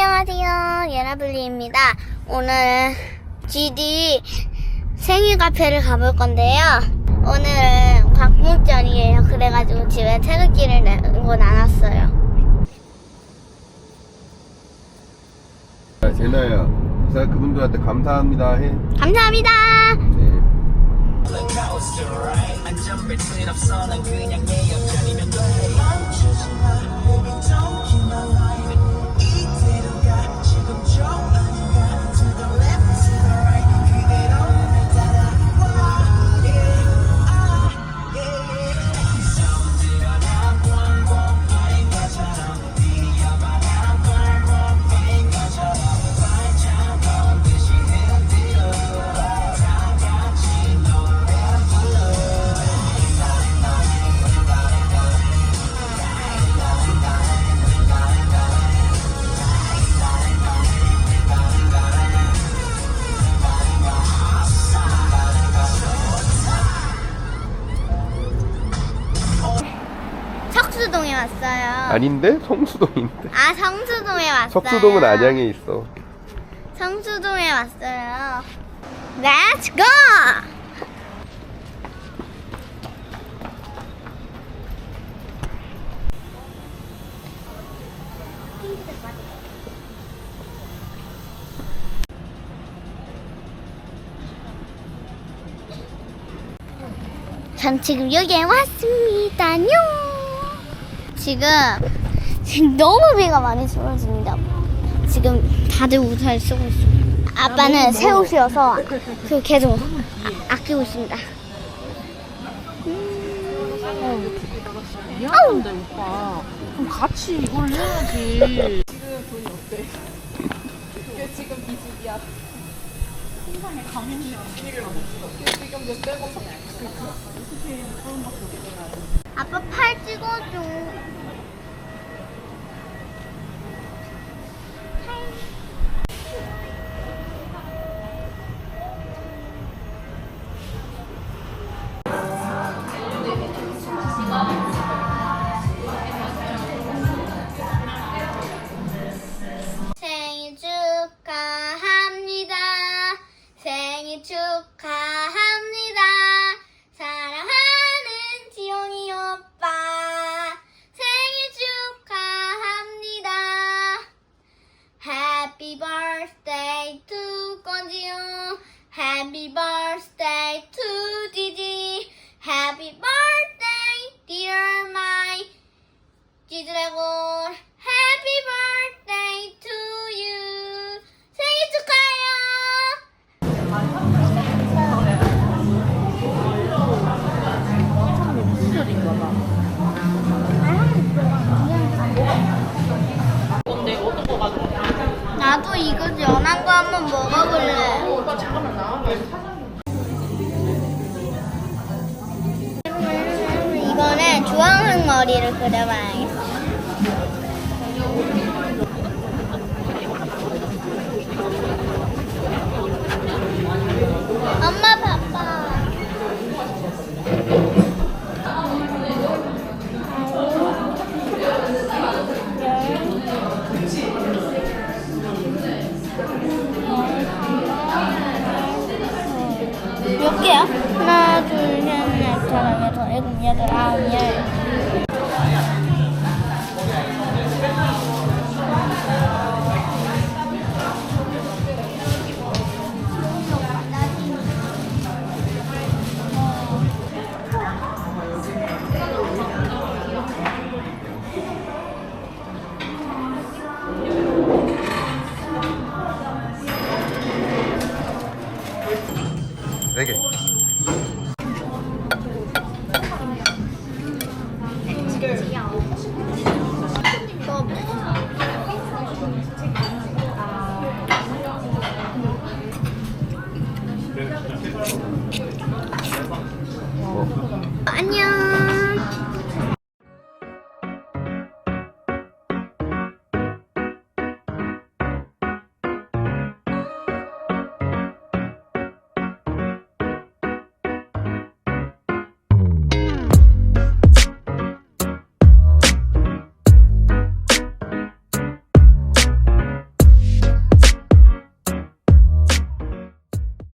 안녕하세요. 예나블리입니다. 오늘 GD 생일 카페를 가볼 건데요. 오늘은 곽목전이에요. 그래가지고 집에 태극기를 내고 나눴어요. 야, 제나야, 자 그분들한테 감사합니다 해. 감사합니다. 네. 아닌데? 성수동인데. 아, 성수동에 왔어요. 석수동은 안양에 있어. 성수동에 왔어요. Let's go! 전 지금 여기에 왔습니다요. 지금 지금 너무 비가 많이 쏟아집니다. 지금 다들 우산을 쓰고 있어요. 아빠는 새 옷이어서 그 계속 아, 아끼고 있습니다. 미안한데 오빠 그럼 같이 이걸 해야지 아빠 팔 찍어줘. 축하합니다. 사랑하는 지용이 오빠. 생일 축하합니다. Happy birthday to 건지용. Happy birthday to 디디. Happy birthday, dear my 지드래곤. 이거 연한 거 한번 먹어볼래. 이거는 주황색 머리를 그려봐야겠어. đau nha Thank you. 안녕.